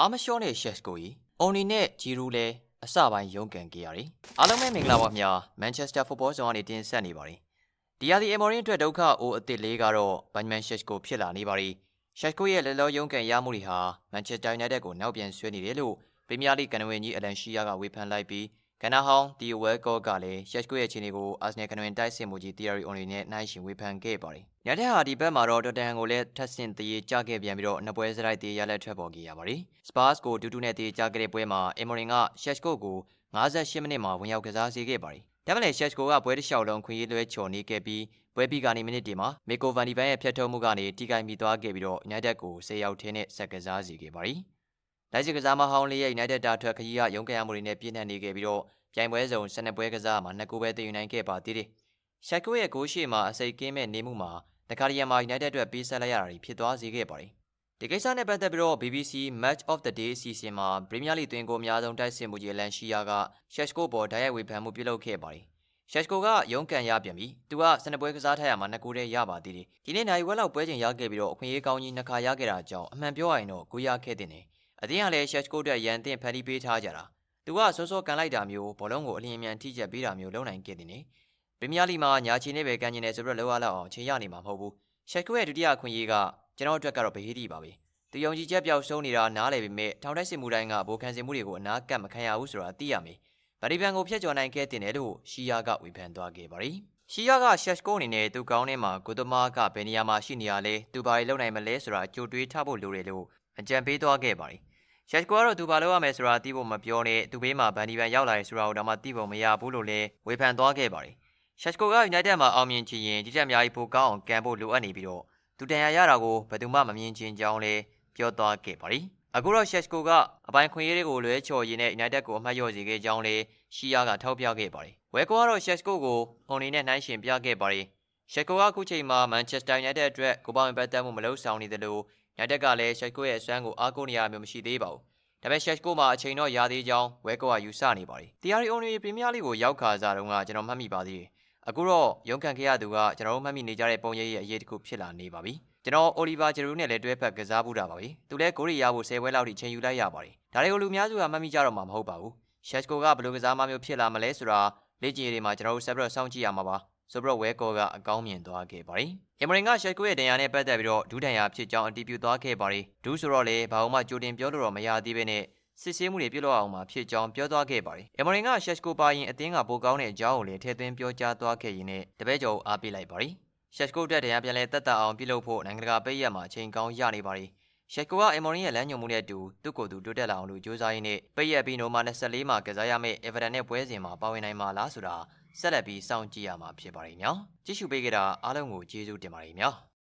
အာမရှောနဲ့ရှက်စကိုကြီးအော်နီနဲ့ဂျီရူလည်းအစပိုင်းရုန်းကန်ခဲ့ရတယ်။အားလုံးပဲမင်္ဂလာပါခင်ဗျာ။မန်ချက်စတာဖုတ်ဘောဇုံကနေတင်ဆက်နေပါတယ်။ဒီယာဒီအမော်ရင်အတွက်ဒုက္ခအိုအစ်စ်လေးကတော့ဘန်မန်ရှက်ကိုဖြစ်လာနေပါပြီ။ရှက်ကိုရဲ့လက်လောရုန်းကန်ရမှုတွေဟာမန်ချက်စတာယူနိုက်တက်ကိုနောက်ပြန်ဆွဲနေတယ်လို့ပရီးမီးယားလိကန်ဝင်ကြီးအလန်ရှီယာကဝေဖန်လိုက်ပြီး ကနာဟောင်းဒီဝဲကောကလည်းရှက်ကိုရဲ့ခြေနေကိုအာဆနယ်ကန်ဝင်တိုက်စစ်မှုကြီးတီယာရီအွန်လီနဲ့နှိုင်းယှဉ်ဝေဖန်ခဲ့ပါတယ်။ညတဲ့ဟာဒီဘက်မှာတော့တော်တန်ဟန်ကိုလည်းထပ်ဆင့်တရေကြခဲ့ပြန်ပြီးတော့နှစ်ပွဲစရိုက်တရေရလက်ထွက်ပေါ်ခဲ့ရပါတယ်။ Spurs ကိုဒူးဒူးနဲ့တရေကြခဲ့တဲ့ပွဲမှာအင်မိုရင်ကရှက်ကိုကို58မိနစ်မှာဝင်ရောက်ကစားစေခဲ့ပါတယ်။ဒါမှလည်းရှက်ကိုကပွဲတစ်လျှောက်လုံးခွင့်ရလွဲချော်နေခဲ့ပြီးပွဲပြီးကနေမိနစ်တွေမှာမီကိုဗန်ဒီဘန်ရဲ့ဖြတ်ထုတ်မှုကနေထိခိုက်မိသွားခဲ့ပြီးတော့ United ကို10ရောက်ထင်းနဲ့ဆက်ကစားစီခဲ့ပါတယ်။ လိုက်စစ်ကစားမဟောင်းလေးရဲ့ United တာထွက်ခကြီးကရုန်းကန်ရမှုတွေနဲ့ပြည့်နှက်နေခဲ့ပြီးတော့ပြိုင်ပွဲစုံ12ပွဲကစားမှာ2ကိုပဲတည်ယူနိုင်ခဲ့ပါသေးတယ်။ရှက်ကိုရဲ့ဂိုးရှေ့မှာအစိတ်ကင်းမဲ့နေမှုမှာတခါတရံမှာ United အတွက်ပေးဆက်လိုက်ရတာတွေဖြစ်သွားစေခဲ့ပါတယ်။ဒီကိစ္စနဲ့ပတ်သက်ပြီးတော့ BBC Match of the Day စီစဉ်မှာ Premier League သွင်းကိုအများဆုံးတိုက်စစ်မှုကြီးလန်ရှီယာကရှက်ကိုပေါ်ဓာတ်ရိုက်ဝေဖန်မှုပြုလုပ်ခဲ့ပါတယ်။ရှက်ကိုကရုန်းကန်ရပြန်ပြီ။သူက12ပွဲကစားထားရမှာ2ကိုတည်းရပါသေးတယ်။ဒီနေ့နိုင်ဝက်လောက်ပွဲချိန်ရခဲ့ပြီးတော့အခွင့်အရေးကောင်းကြီးနှစ်ခါရခဲ့တာကြောင့်အမှန်ပြောရရင်တော့ကိုရခဲ့တဲ့နေ။ အတင်းကလည်းရှက်ကိုအတွက်ရန်တင်ဖန်တီးပေးထားကြတာ။သူကစောစောကန်လိုက်တာမျိုးဘောလုံးကိုအလျင်အမြန်ထိချက်ပေးတာမျိုးလုပ်နိုင်ခဲ့တဲ့နေ။ပရီးမီးယားလိမှာညာချီနေပဲကန်ကျင်နေဆိုတော့လောရလောက်အောင်ချိန်ရနေမှာမဟုတ်ဘူး။ရှက်ကိုရဲ့ဒုတိယအခွင့်အရေးကကျွန်တော်အတွက်ကတော့ဗဟေးတီပါပဲ။သူယုံကြည်ချက်ပျောက်ဆုံးနေတာနားလည်ပေမဲ့ထောင်တိုက်စစ်မှုတိုင်းကဘိုးခံစင်မှုတွေကိုအနာကပ်မခံရဘူးဆိုတာသိရမယ်။ဗာဒီဗန်ကိုဖျက်ချော်နိုင်ခဲ့တဲ့တယ်လို့ရှီယာကဝေဖန်သွားခဲ့ပါတယ်။ရှီယာကရှက်ကိုအနေနဲ့သူကောင်းထဲမှာဂိုသမားကဘယ်နေရာမှာရှိနေရလဲသူဘာတွေလုပ်နိုင်မလဲဆိုတာကြိုတွေးထားဖို့လိုတယ်လို့ အကြံပေးသွားခဲ့ပါတယ်။ရှက်ကိုကတော့သူဘာလုပ်ရမယ်ဆိုတာသိဖို့မပြောနဲ့သူဘေးမှာဗန်ဒီဗန်ရောက်လာတယ်ဆိုတာကိုတော့မှသိဖို့မရဘူးလို့လည်းဝေဖန်သွားခဲ့ပါတယ်။ရှက်ကိုက United မှာအောင်မြင်ချင်ရင်ဒီတက်အများကြီးပိုကောင်းအောင်ကန်ဖို့လိုအပ်နေပြီးတော့သူတန်ရာရတာကိုဘယ်သူမှမမြင်ချင်ကြောင်းလည်းပြောသွားခဲ့ပါတယ်။အခုတော့ရှက်ကိုကအပိုင်ခွင့်ရေးတွေကိုလွဲချော်ရင်းနဲ့ United ကိုအမှတ်လျော့စေခဲ့ကြောင်းလည်းရှီယာကထောက်ပြခဲ့ပါတယ်။ဝဲကောကတော့ရှက်ကိုကိုဟွန်နီနဲ့နှိုင်းယှဉ်ပြခဲ့ပါတယ်။ ရှက်ကိုကအခုချိန်မှာ Manchester United အတွက်ကိုပေါင်းပတ်သက်မှုမလုပ်ဆောင်နေတယ်လို့ United ကလည်းရှက်ကိုရဲ့အစွမ်းကိုအားကိုးနေရမျိုးမရှိသေးပါဘူး။ဒါပေမဲ့ရှက်ကိုမှာအချိန်တော့ရသေးကြောင်းဝဲကောကယူဆနေပါတယ်။ Thierry Henry ပရီးမီးယားလိကိုရောက်ခါစားတုန်းကကျွန်တော်မှတ်မိပါသေးတယ်။အခုတော့ရုန်းကန်ခဲ့ရသူကကျွန်တော်တို့မှတ်မိနေကြတဲ့ပုံရိပ်ရဲ့အရေးတစ်ခုဖြစ်လာနေပါပြီ။ကျွန်တော်အိုလီဗာဂျရူးနဲ့လည်းတွဲဖက်ကစားဘူးတာပါပဲ။သူလည်းဂိုးရီရဖို့10ပွဲလောက်ထိချိန်ယူလိုက်ရပါတယ်။ဒါတွေကိုလူများစုကမှတ်မိကြတော့မှာမဟုတ်ပါဘူး။ရှက်ကိုကဘယ်လိုကစားမမျိုးဖြစ်လာမလဲဆိုတာလေ့ကျင့်ရေးတွေမှာကျွန်တော်တို့ဆက်ပြီးတော့စောင့်ကြည့်ရမှာပါ။ ဆိုတော့ဝဲကောကအကောင်းမြင်သွားခဲ့ပါတယ်။အမရင်ကရှက်ကိုရဲ့ဒဏ်ရာနဲ့ပတ်သက်ပြီးတော့ဒူးဒဏ်ရာဖြစ်ကြောင်းအတည်ပြုသွားခဲ့ပါတယ်။ဒူးဆိုတော့လေဘာမှကြိုတင်ပြောလို့တော့မရသေးပဲနဲ့စစ်ဆေးမှုတွေပြုလုပ်အောင်မှာဖြစ်ကြောင်းပြောသွားခဲ့ပါတယ်။အမရင်ကရှက်ကိုပါရင်အသင်းကပိုကောင်းတဲ့အကြောင်းကိုလည်းထည့်သွင်းပြောကြားသွားခဲ့ရင်းနဲ့တပည့်ကျော်အားပေးလိုက်ပါတယ်။ရှက်ကိုတက်တရားပြန်လဲတက်တာအောင်ပြုလုပ်ဖို့နိုင်ငံတကာပေးရမှာအချိန်ကောင်းရနေပါတယ်။ရှက်ကိုကအမော်ရင်ရဲ့လမ်းညွှန်မှုနဲ့အတူသူ့ကိုယ်သူတိုးတက်လာအောင်လို့ကြိုးစားရင်းနဲ့ပိတ်ရက်ပြီးနိုမာ24မှာကစားရမယ့်အေဗာတန်နဲ့ပွဲစဉ်မှာပါဝင်နိုင်မှာလားဆိုတာ ဆက်လက်ပြီးစောင့်ကြည့်ရမှာဖြစ်ပါတယ်ညာ။ကြည့်ရှုပေးကြတာအားလုံးကိုကျေးဇူးတင်ပါတယ်ညာ။